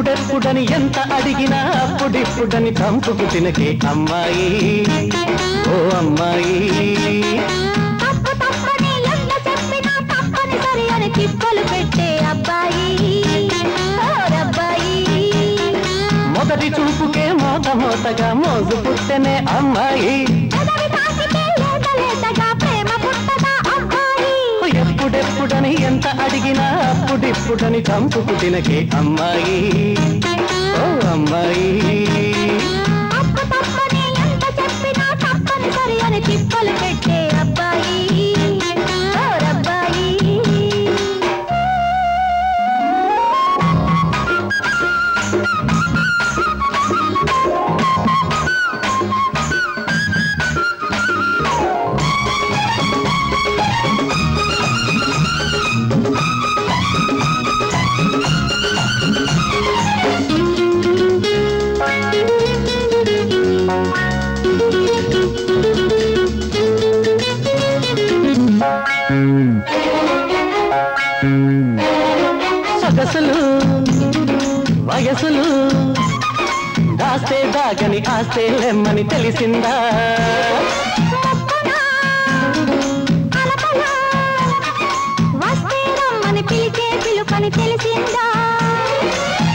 ఎప్పుడెప్పుడని ఎంత అడిగినా అప్పుడిప్పుడని చంపుకు తినకే అమ్మాయి. ఓ అమ్మాయి. తిప్పలు పెట్టే అబ్బాయి. మొదటి చూపుకే మోత మోతగా మోజు పుట్టెనే అమ్మాయి. అప్పుడిప్పుడని తంపు పుట్టినకే అమ్మాయి. ఓ అమ్మాయి. సొగసులు వయసులు దాస్తే దాగని ఆస్తే లెమ్మని తెలిసిందా?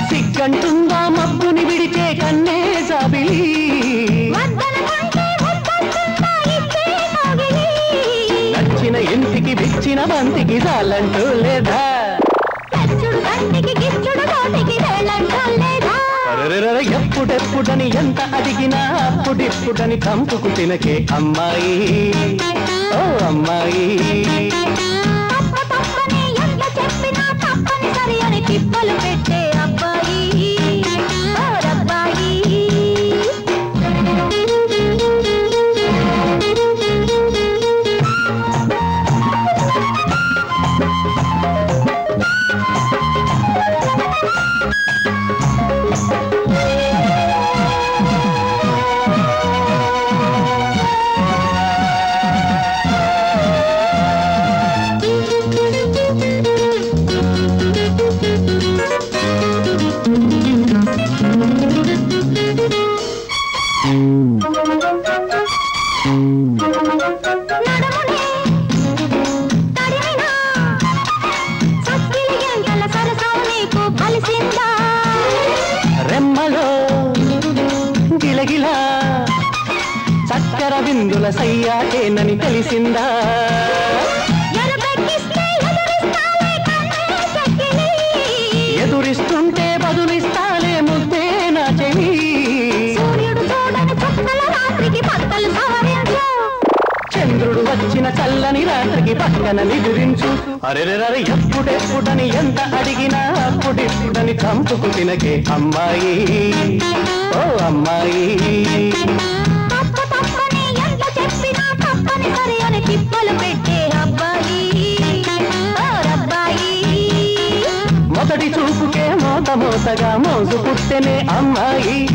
సిగ్గంటుందా మబ్బుని విడిచే కన్నే జాబిలి? నచ్చిన ఇంటికి విచ్చిన బంతికి చాలంటూ లేదా? ఎప్పుడెప్పుడని ఎంత అడిగినా అప్పుడిప్పుడని చంపుకు తినకే అమ్మాయి. రెమ్మలో గిలగిలా చక్కెర బిందుల సయ్యాటేనని తెలిసిందా? ఎదురిస్తుంటే బదులిస్తాలే చంద్రుడు వచ్చిన చల్లని రాత్రికి పక్కన నిదురించు. అరెరెరే ఎప్పుడెప్పుడని ఎంత అడిగినా అప్పుడిప్పుడని చంపుకు తినకే అమ్మాయి. ఓ అమ్మాయి. మొదటి చూపుకే మోత మోతగా మోసు పుట్టెనే అమ్మాయి.